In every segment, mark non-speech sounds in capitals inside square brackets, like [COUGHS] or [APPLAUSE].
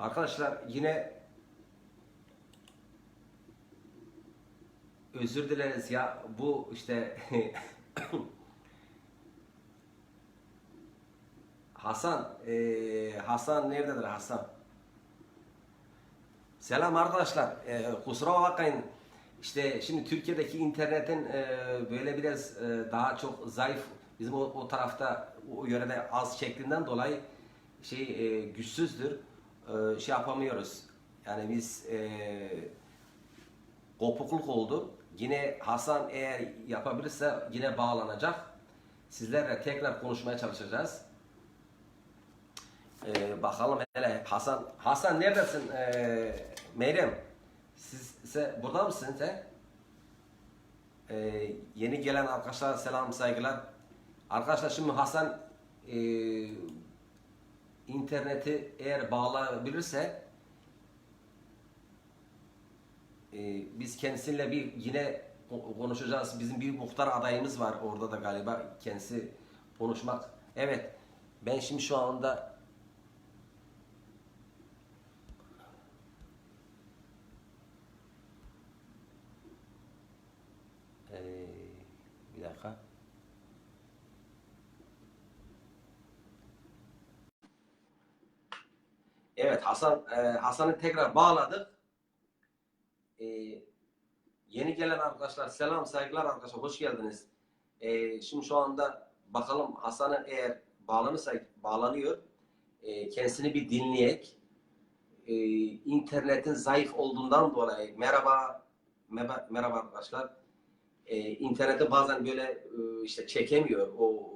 Arkadaşlar yine özür dileriz ya bu işte [COUGHS] Hasan eee, Hasan nerededir Hasan? Selam arkadaşlar. Eee, kusura bakmayın. İşte şimdi Türkiye'deki internetin eee, böyle biraz eee, daha çok zayıf bizim o, o tarafta o yörede az çektiğinden dolayı şey eee, güçsüzdür. Eee, şey yapamıyoruz. Yani biz eee kopukluk oldu. Yine Hasan eğer yapabilirse yine bağlanacak. Sizlerle tekrar konuşmaya çalışacağız. Ee, bakalım hele Hasan. Hasan neredesin? Ee, Meryem. Siz, sen burada mısın sen? Ee, yeni gelen arkadaşlar selam saygılar. Arkadaşlar şimdi Hasan e, interneti eğer bağlayabilirse e, biz kendisiyle bir yine ko- konuşacağız. Bizim bir muhtar adayımız var orada da galiba kendisi konuşmak. Evet ben şimdi şu anda Ee, bir dakika. Evet Hasan e, Hasan'ı tekrar bağladık. Ee, yeni gelen arkadaşlar selam saygılar arkadaşlar hoş geldiniz. Ee, şimdi şu anda bakalım Hasan'ı eğer bağlanırsa bağlanıyor. Kendisini bir dinleyek. Ee, internetin zayıf olduğundan dolayı merhaba merhaba, arkadaşlar. Ee, internette bazen böyle e, işte çekemiyor. O,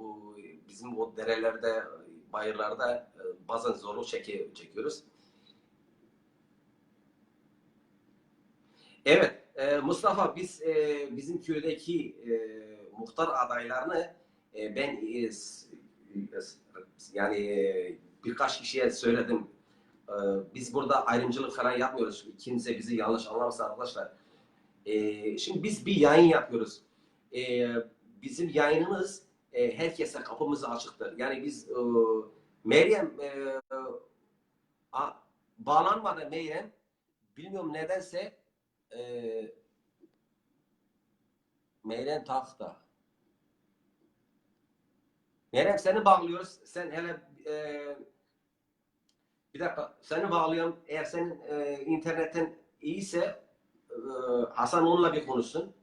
bizim o derelerde bayırlarda e, bazen zorluk çekiyoruz. Evet, e, Mustafa biz e, bizim köydeki e, muhtar adaylarını e, ben e, s- yani e, birkaç kişiye söyledim. E, biz burada ayrımcılık falan yapmıyoruz. Kimse bizi yanlış anlamasın arkadaşlar. E, şimdi biz bir yayın yapıyoruz. E, bizim yayınımız e, herkese kapımız açıktır. Yani biz e, Meryem e, a, bağlanmadı Meryem. Bilmiyorum nedense e, Meryem Tahta. Meryem seni bağlıyoruz. Sen hele e, bir dakika seni bağlıyorum. Eğer senin e, internetin iyiyse e, Hasan onunla bir konuşsun.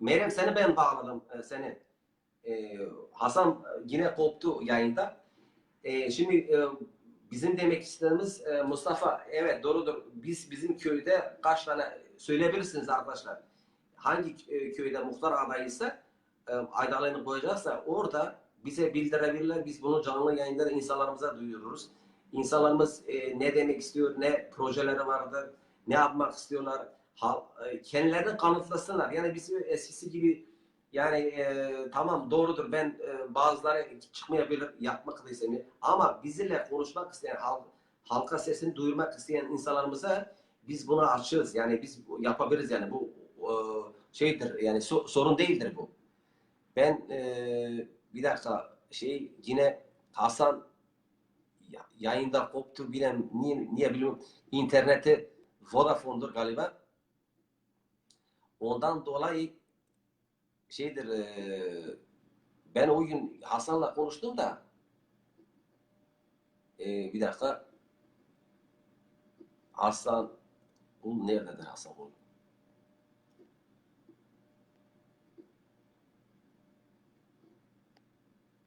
Meryem seni ben bağladım e, seni. E, Hasan yine koptu yayında. E, şimdi e, bizim demek istediğimiz e, Mustafa evet doğrudur. Biz bizim köyde kaç tane söyleyebilirsiniz arkadaşlar. Hangi e, köyde muhtar adayıysa e, adaylarını koyacaksa orada bize bildirebilirler. Biz bunu canlı yayında da insanlarımıza duyururuz. İnsanlarımız e, ne demek istiyor, ne projeleri vardır, ne yapmak istiyorlar. Hal, e, kendilerini kanıtlasınlar. Yani biz eskisi gibi yani e, tamam doğrudur ben e, bazıları çıkmayabilir yapmak istemiyor. Ama bizimle konuşmak isteyen halk, halka sesini duyurmak isteyen insanlarımıza biz bunu açığız. Yani biz yapabiliriz yani bu e, şeydir yani so- sorun değildir bu. Ben e, bir dakika şey yine Hasan ya- yayında koptu bilmem niye, niye bilmiyorum interneti Vodafone'dur galiba. Ondan dolayı şeydir e, ben o gün Hasan'la konuştum da e, bir dakika Hasan bu nerededir Hasan bu?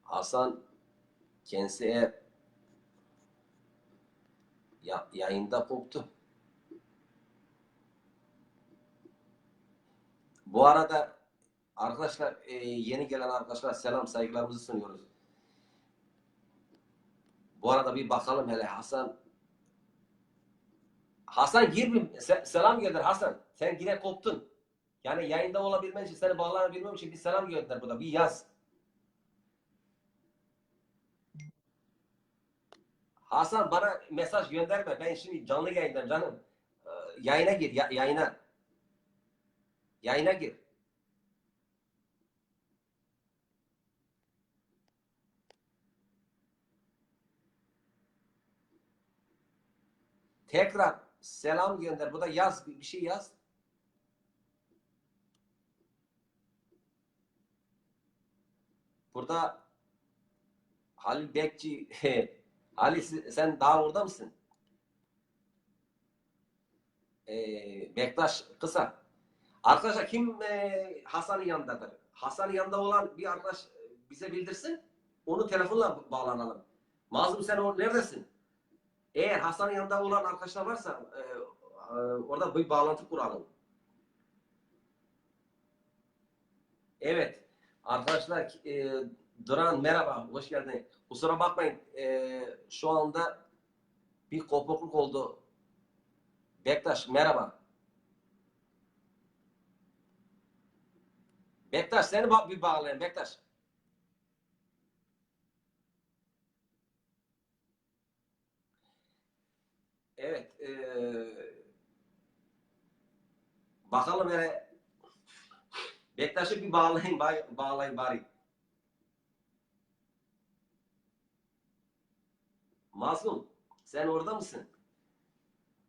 Hasan kendisi eğer ya, yayında koptu. Bu arada arkadaşlar e, yeni gelen arkadaşlar selam saygılarımızı sunuyoruz. Bu arada bir bakalım hele Hasan. Hasan gir bir se- selam gönder Hasan. Sen yine koptun. Yani yayında olabilmen için seni bağlanabilmem için bir selam gönder burada. Bir yaz. Hasan bana mesaj gönderme. Ben şimdi canlı yayındayım canım. Ee, yayına gir. ya- yayına. Yayına gir. Tekrar selam gönder. Bu da yaz bir şey yaz. Burada Halil Bekçi [LAUGHS] siz- sen daha orada mısın? Ee, Bektaş kısa. Arkadaşlar kim e, Hasan'ın yanındadır? Hasan'ın yanında olan bir arkadaş e, bize bildirsin. Onu telefonla bağlanalım. Mazlum sen or neredesin? Eğer Hasan'ın yanında olan arkadaşlar varsa e, e, orada bir bağlantı kuralım. Evet. Arkadaşlar e, Duran merhaba. Hoş geldin. Kusura bakmayın. e, şu anda bir kopukluk oldu. Bektaş merhaba. Bektaş seni bak bir bağlayayım Bektaş. Evet. eee bakalım hele Bektaş'ı bir bağlayın, bağlayın bari. Mazlum, sen orada mısın?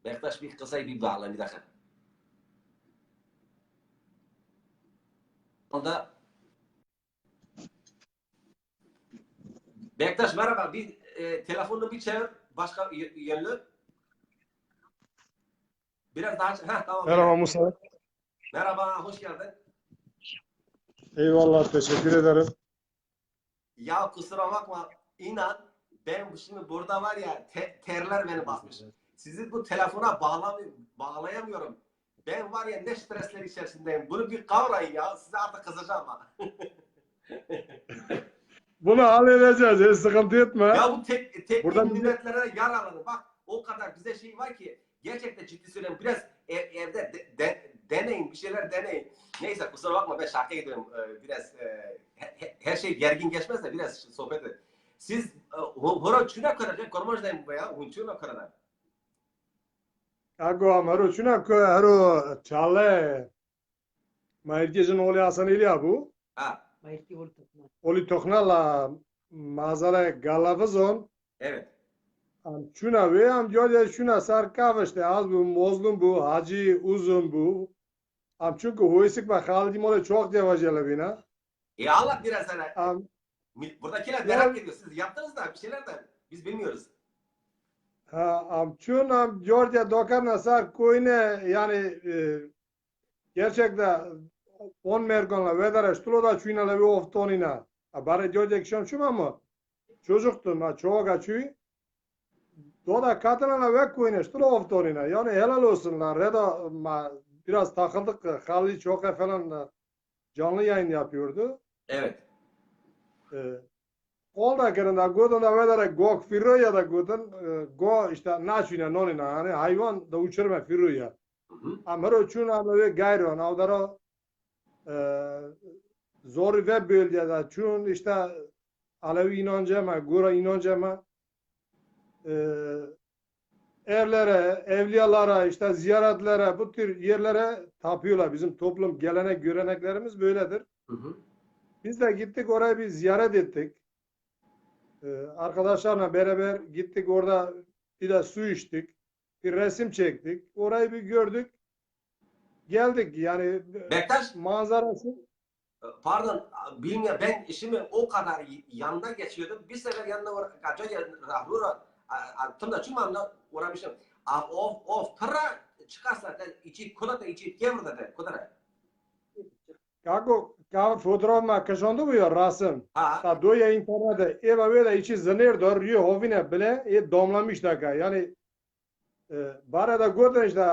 Bektaş bir kısayı bir bağla bir dakika. Onda Bektaş merhaba. Bir e, telefonunu bir çevir. Başka yönlü. Biraz daha ha tamam. Merhaba Musa. Merhaba, hoş geldin. Eyvallah, teşekkür ederim. Ya kusura bakma, inan ben şimdi burada var ya te- terler beni basmış. Sizi bu telefona bağlamıyorum, bağlayamıyorum. Ben var ya ne stresler içerisindeyim. Bunu bir kavrayın ya. Size artık kızacağım ha. [LAUGHS] Bunu halledeceğiz, hiç sıkıntı etme. Ya bu tek, teknik Buradan milletlere yaralanın. Bak o kadar bize şey var ki gerçekten ciddi söylüyorum. Biraz ev- evde de- de- deneyin, bir şeyler deneyin. Neyse kusura bakma ben şarkı gidiyorum. Ee, biraz e, he- he- her şey gergin geçmez de biraz sohbet edin. Siz e, ho- hora çuna kadar, kormojdayım bu ya, hunçuna kadar. Ako amaro chuna ko haro chale. Mairkejin oli Hasan İlya bu. Ha, Maestri Voltokna. Oli toknala mazare galavazon. evet. Chuna ve am jolye chuna sar kavşte az bu mozlum bu hacı uzun bu. Am çünkü hoysik ve haldi mole çok devacele bina. E Allah biraz sana. Am Buradakiler merak ediyor. Siz yaptınız da bir şeyler de biz bilmiyoruz. Ha, am çün am Georgia dokarna sar koyne yani e, gerçekten on mergonla vedara ştulo da çuyna levi oftonina. A bare Georgia kişon çuma mı? Çocuktum ha çoğuga çuy. Doda katılana ve koyne ştulo oftonina. Yani helal olsun lan. Reda ma, biraz takıldık. Halil çok falan da canlı yayın yapıyordu. Evet. E, Olda kerenda godon da vedara gok firoya da godon e, go işte načina nonina hani hayvan da uçurma firoya. Hı hı. Amaro çun amaro gayro navdaro e, zor ve bölgede çun işte Alevi inancı ama Gura inancı ama e, evlere, evliyalara, işte ziyaretlere, bu tür yerlere tapıyorlar. Bizim toplum gelenek, göreneklerimiz böyledir. Hı hı. Biz de gittik oraya bir ziyaret ettik. Ee, arkadaşlarla beraber gittik orada bir de su içtik. Bir resim çektik. Orayı bir gördük. Geldik yani Bektaş manzarası. Pardon, bilmiyorum. Ben işimi o kadar yanında geçiyordum. Bir sefer yanına uğra- kaçınca rahlura tımda çumamla uğramışım. A of of para çıkarsa da içi kuda da içi kevr da kuda. Kako kao fotoğrafıma kaşındı bu ya resim. Ha, Ta doya internette eva böyle içi zınır dor yu hovine bile e domlamış da yani e, bara da gördün işte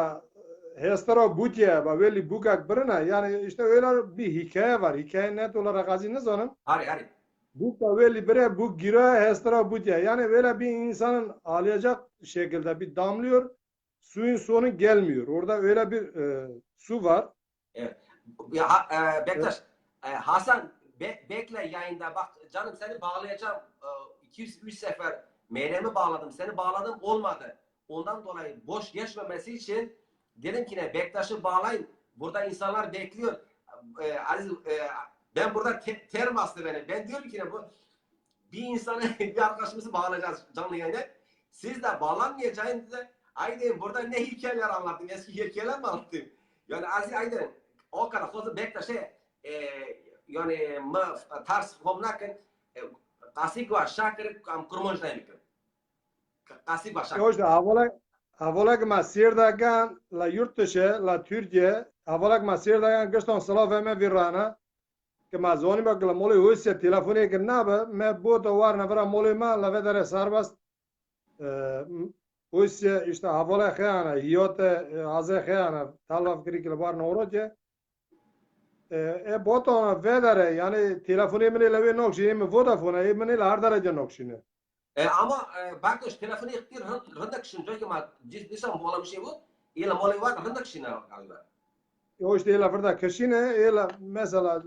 hestara butye ba veli bukak birine yani işte öyle bir hikaye var. Hikaye net olarak aziniz onun. hari hari. Bu kaveli bire bu gira hestara butye. Yani böyle bir insanın ağlayacak şekilde bir damlıyor. Suyun sonu gelmiyor. Orada öyle bir e, su var. Ya ha- e, Bektaş, e, Hasan be- bekle yayında bak canım seni bağlayacağım. 203 sefer Meryem'i bağladım. Seni bağladım olmadı. Ondan dolayı boş geçmemesi için dedim ki ne Bektaş'ı bağlayın. Burada insanlar bekliyor. E, Aziz e, ben burada te- ter bastı beni. Ben diyorum ki ne bu bir insanı [LAUGHS] bir arkadaşımızı bağlayacağız canlı yayında. Siz de bağlanmayacağınızda Aydın burada ne hikayeler anlattın? Eski hikayeler mi anlattın? Yani Aziz Aydın o kadar fazla Bektaş'a e, yani ma ters homnaken e, kasik var şakır kam kurmonjlaymikin. Kasik var şakır. İşte avolek avolek ma la yurt dışı la Türkiye avolek ma sirdagan guston slav me virana که ما زونی با کلا مولی ویسه تلفنی که نبه ما بود وار نفرا مولی ما لودر سربست ویسه işte havalı خیانه هیوت azه خیانه تلاف کری که بار نورو که e boto vedere yani telefonu emini levi nokşini mi Vodafone emini la her derece nokşini. E, ama e, Bektaş telefonu iktir rındak şimdi çünkü ma cisam bu bir şey bu. İla molay var rındak şimdi galiba. O işte la verda kışine ela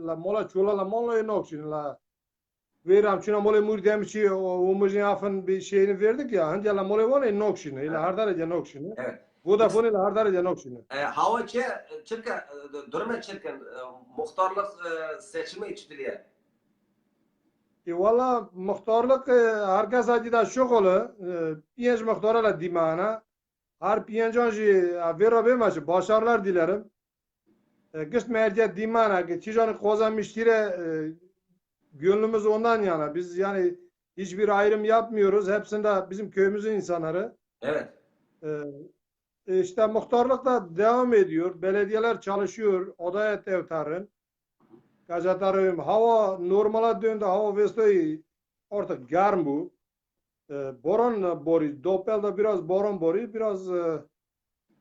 la mola çula la mola nokşini la Veram şuna mola murdem çi o umujin afın bir şeyini verdik ya hangi la mola var nokşini ila her derece nokşini. Evet. Vodafone la her derece nokşini. E, hava çe çirke durma çirken e, muhtarlık e, seçimi içtiriye. E valla muhtarlık e, herkes acıda şokolu. Piyenç muhtara la dimana. Her piyencan ji vera bemaşı başarılar dilerim. E, Gıst merce dimana ki çijanı kozanmıştire e, gönlümüz ondan yana. Biz yani hiçbir ayrım yapmıyoruz. Hepsinde bizim köyümüzün insanları. Evet. E, işte muhtarlık da devam ediyor. Belediyeler çalışıyor. Odaya tevtarın. Gazetarım. Hava normala döndü. Hava vestoy artık garm bu. E, boran bori. Doppel'da biraz boran bori. Biraz e,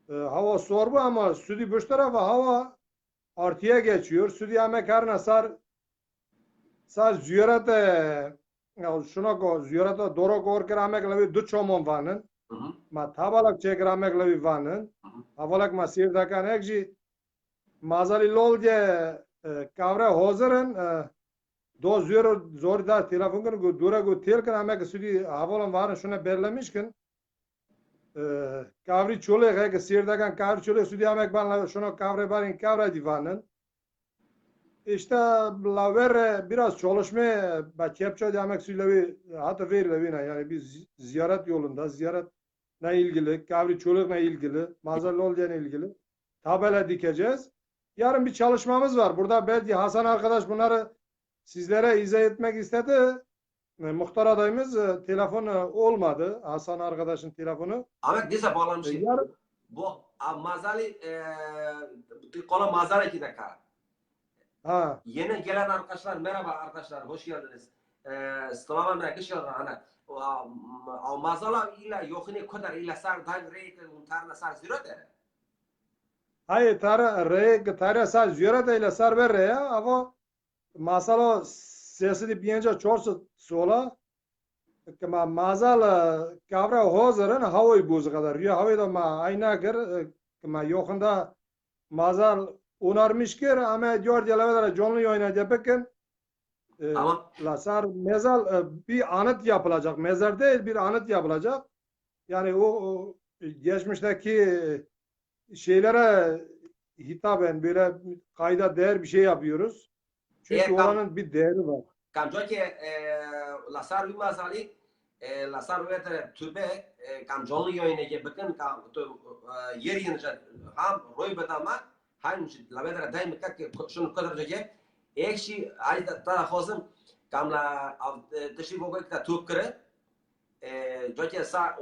e, hava sorbu ama südü bu tarafa hava artıya geçiyor. Südü yemek her nasar sar ziyarete ya şuna ko ziyarete doğru kor keramek levi du çomon vanın. Ma tabalak çekeramek levi vanın. Hı hı. Avalak ma sirdakan ekji mazali lolge kavra hazırın do zor zor da telefon kan go dura go tel kan amek sudi havalan varın şuna bellemişkin kavri çole ge sirdakan kavri çole sudi amek ban şuna kavre barin kavra divanın işte la ver biraz çalışma ba kepçe demek söylevi hatta verilevine yani biz ziyaret yolunda ziyaret ne ilgili kavri çolukla ilgili mazarlı olacağına ilgili tabela dikeceğiz. Yarın bir çalışmamız var. Burada belki Hasan arkadaş bunları sizlere izah etmek istedi. E, Muhtar adayımız e, telefonu olmadı. Hasan arkadaşın telefonu. Ahmet dize bağlanmış. E, yarın Bu a, mazali e, kola mazara iki dakika. ha Yeni gelen arkadaşlar merhaba arkadaşlar hoş geldiniz. Ee, Selamun aleyküm. Ana mazala ila yokini kadar ila sar dal reyk untarna sar zero de. hayır tara re tara sa ziyaret ile sar ver ya ama masala siyasi di biyanca çorsu sola که ما مازال کابرا حاضرن هوای بوز kadar ya havayı da ma ayna gir که ما yokhunda mazal onarmış kir ama diyor diyeler canlı yayına yapıkken Tamam. Lasar mezar e, bir anıt yapılacak. Mezar değil bir anıt yapılacak. Yani o, o geçmişteki şeylere hitaben böyle kayda değer bir şey yapıyoruz. Çünkü Evet, tamam. oranın bir değeri var. Kam jo ki la sar bir mazali e, la sar ve tere türbe e, kam canlı yayına ki bakın kam to e, yer yanıca ham roy bedama hem la ve tere daim kak şunu kadar ki ekşi ay da ta hozum kam la teşrif o ka tup kare jo ki sa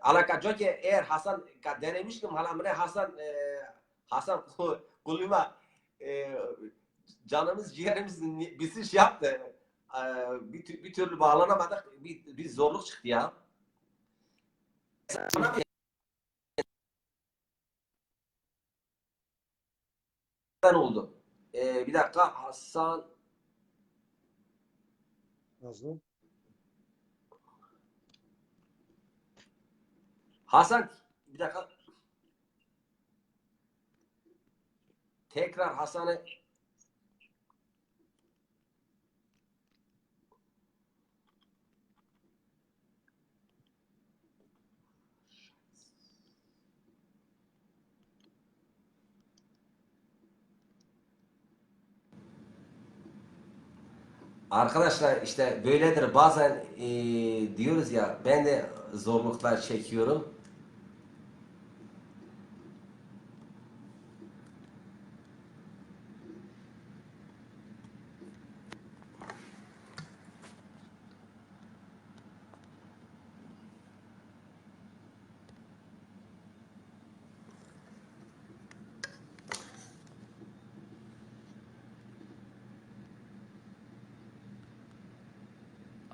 alaka jo ki eğer Hasan ka denemiş ki hala mene Hasan e, Hasan [LAUGHS] kulüma e, canımız ciğerimiz bizi şey yaptı. E, bir, bir türlü bağlanamadık. Bir, bir zorluk çıktı ya. Ben oldu. E, bir dakika Hasan Nasıl? Hasan bir dakika. Tekrar Hasan'ı Arkadaşlar işte böyledir bazen e, diyoruz ya ben de zorluklar çekiyorum.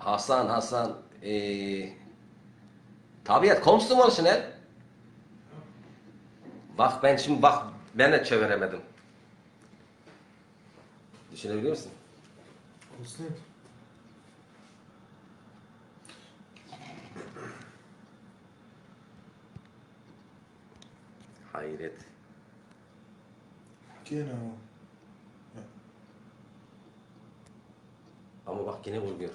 Hasan Hasan e, tabiat kommst du mal schnell? Bak ben şimdi bak ben de çeviremedim. Düşünebiliyor musun? Nicht? Hayret. Genau. Bak yine vurmuyor.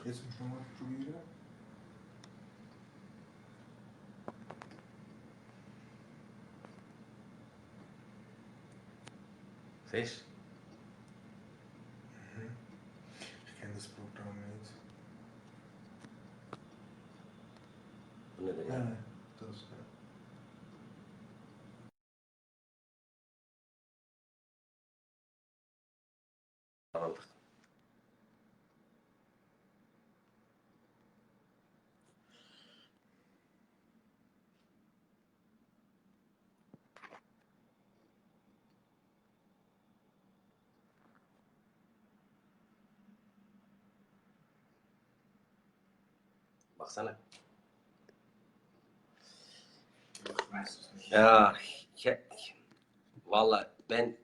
Fez? Pequenas programas. Bu ne demek? Evet. Aldık. Baksana. Ya ke- vallahi ben